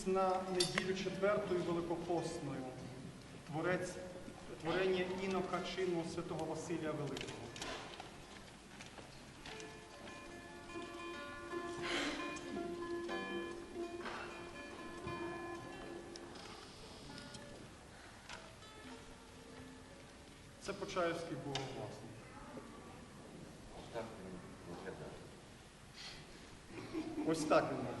ніс на неділю четвертою великопосною творець, творення інока чину святого Василія Великого. Це Почаївський богогласник. Виглядає. Ось так він виглядав.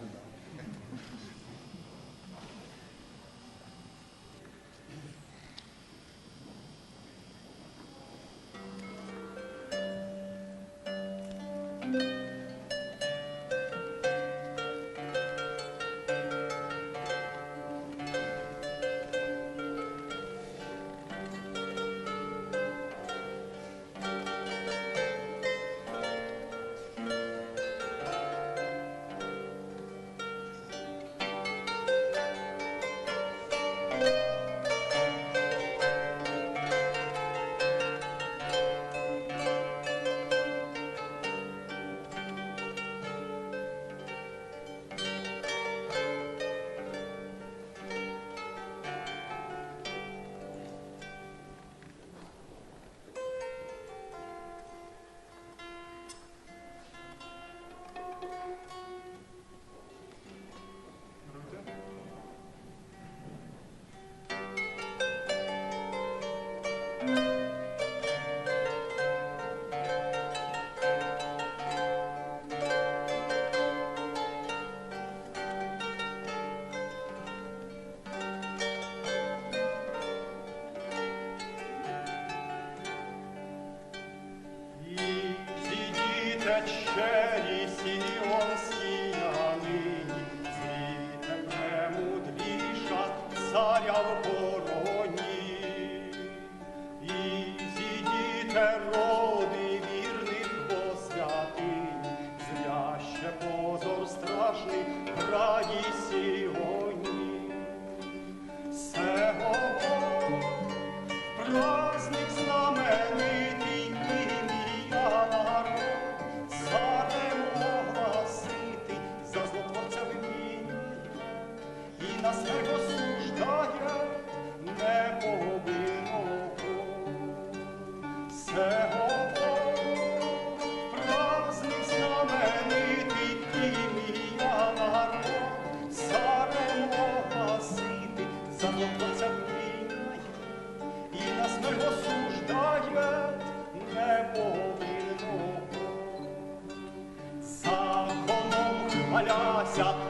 Царя в короні, І зійдіте роди вірних до святині, зряще позор страшний в раді Сіоні. Сего Законом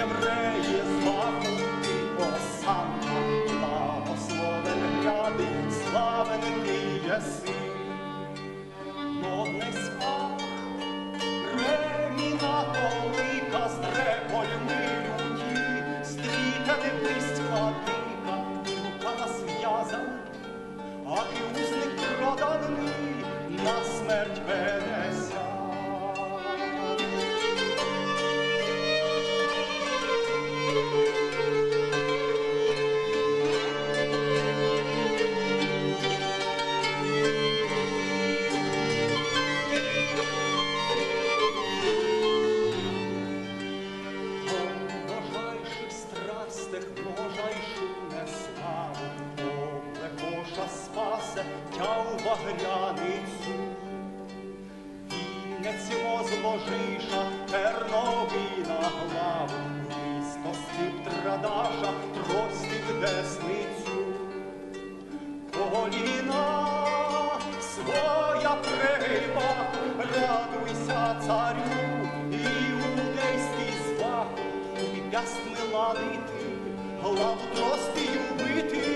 Євреї ти осанна, благословен ряди, славен ти єси. Модний спах, реміна толика, стрекольми люті, стрітати писть владика, і рука насв'язана, а киузник проданий на смерть тяв багряницю. Вінець возложиша, терновий на главу, місто стіп традаша, тростив десницю. Коліна своя пригиба, радуйся царю, іудейський звах, тобі пястми ладити, главу трости убити,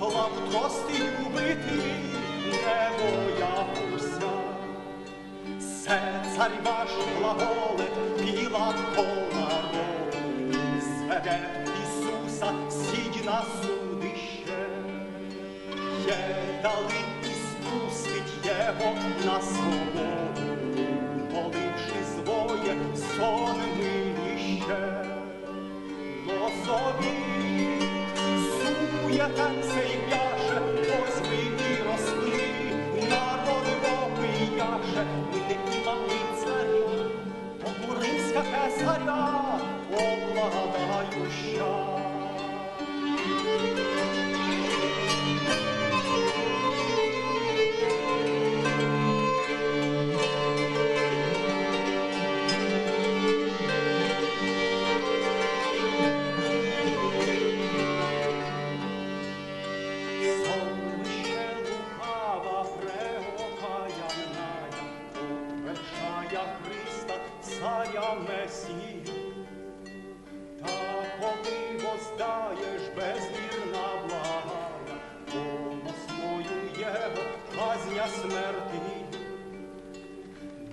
главу трости убити, не боявся. Се царь ваш глаголет, Пілат поларо, зведе Ісуса, сідь на судище. Є дали і спустить його на свободу, viajan se invierten. Царя Месію. Та коли воздаєш безвірна блага, Поносною є казня смерти.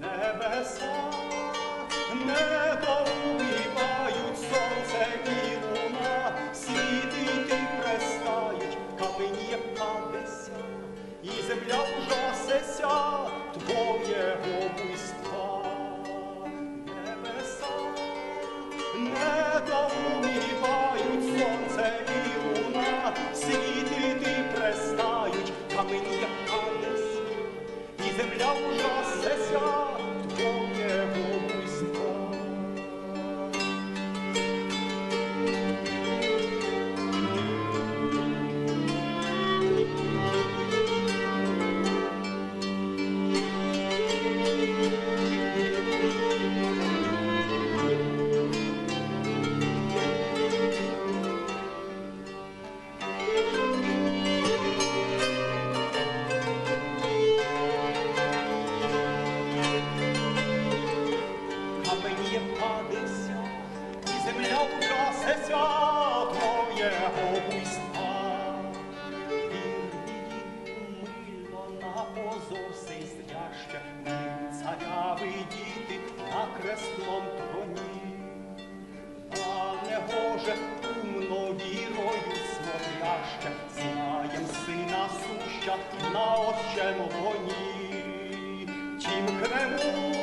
Небеса недоумівають на кресном троні. А не гоже умно вірою смотряще, знаєм сина суща на отчем гоні. Тім крему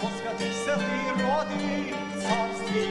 Сосвятися ти роди в царстві